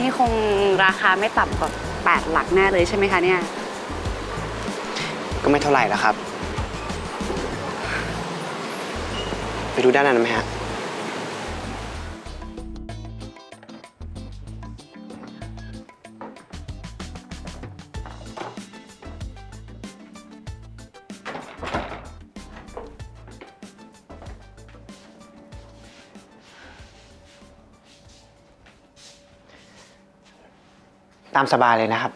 นี่คงราคาไม่ต่ำกว่า8หลักแน่เลยใช่ไหมคะเนี่ย ก็ไม่เท่าไหร่แล้วครับ ไปดูด้านนั้นไหมฮะ ตามสบายเลยนะครับ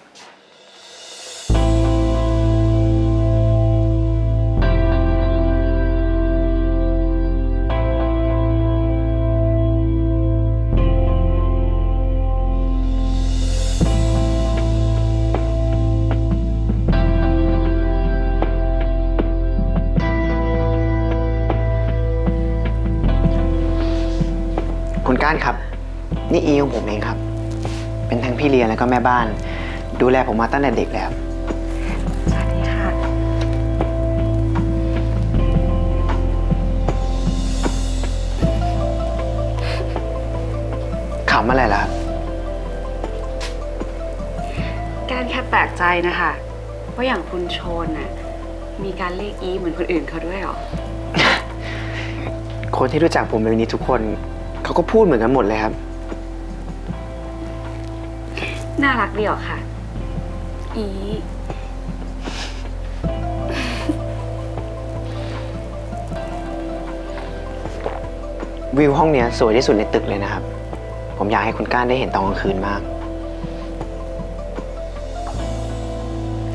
คุณก้านครับ นี่อีของผมเองครับ เป็นทั้งพี่เลี้ยงแล้วก็แม่บ้าน ดูแลผมมาตั้งแต่เด็กแล้ว สวัสดีค่ะ ขำอะไรล่ะครับ การแค่แปลกใจนะคะว่าอย่างคุณโชนน่ะมีการเรียกอีเหมือนคนอื่นเขาด้วยเหรอ คนที่รู้จักผมแบบนี้ทุกคน เขาก็พูดเหมือนกันหมดเลยครับ น่ารักดีออกค่ะ อี วิวห้องเนี้ยสวยที่สุดในตึกเลยนะครับ ผมอยากให้คุณก้านได้เห็นตอนกลางคืนมาก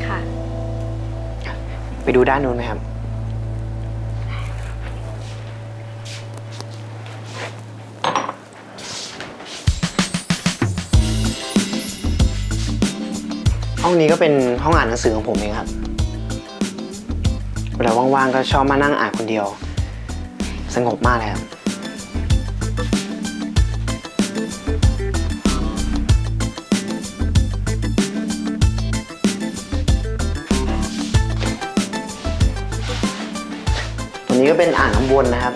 ค่ะ ไปดูด้านนู้นไหมครับ องนี้ก็เป็นห้องอ่านหนังสือของผมเองครับ เวลาว่างๆก็ชอบมานั่งอ่านคนเดียว สงบมากเลยครับ ตัวนี้ก็เป็นอ่างน้ำวนนะครับ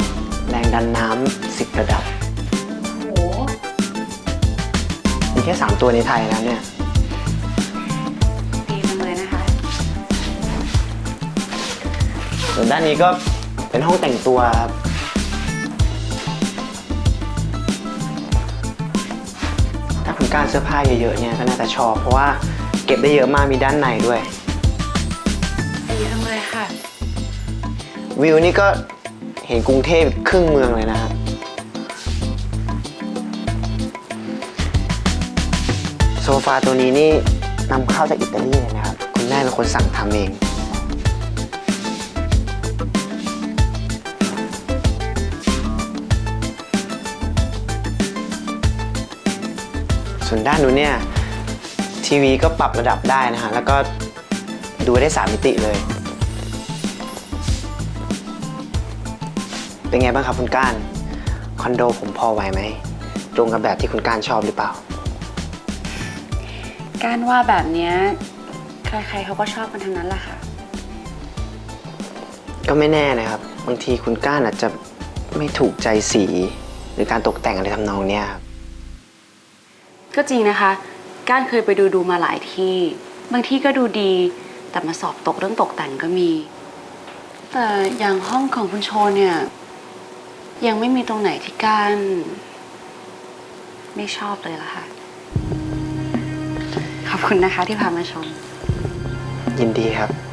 แรงดันน้ำสิบระดับโหมีแค่ 3 ตัวในไทยนะเนี่ย ส่วนด้านนี้ก็เป็นห้องแต่งตัวครับถ้าคุณกล้ารเสื้อผ้าเยอะๆเนี่ยก็น่าจะชอบ เพราะว่าเก็บได้เยอะมากมีด้านในด้วย ดีจังเลยค่ะ วิวนี่ก็เห็นกรุงเทพครึ่งเมืองเลยนะฮะโซฟาตัวนี้นี่นำเข้าจากอิตาลีเลยนะครับ คุณแม่เป็นคนสั่งทำเอง ส่วนด้านนู้นเนี่ยทีวีก็ปรับระดับได้นะฮะแล้วก็ดูได้ 3 มิติเลย เป็นไงบ้างครับคุณก้านคอนโดผมพอไหวไหมตรงกับแบบที่คุณก้านชอบหรือเปล่า การว่าแบบเนี้ยใครๆเขาก็ชอบกันทั้งนั้นแหละค่ะ ก็ไม่แน่นะครับ บางทีคุณก้านอาจจะไม่ถูกใจสี หรือการตกแต่งอะไรทำนองเนี้ยครับ ก็จริงนะคะก้านเคยไปดูดูมาหลายที่ บางที่ก็ดูดี แต่มาสอบตกเรื่องตกแต่งก็มี แต่อย่างห้องของคุณโชนเนี่ย ยังไม่มีตรงไหนที่ก้านไม่ชอบเลยล่ะค่ะ ขอบคุณนะคะที่พามาชม ยินดีครับ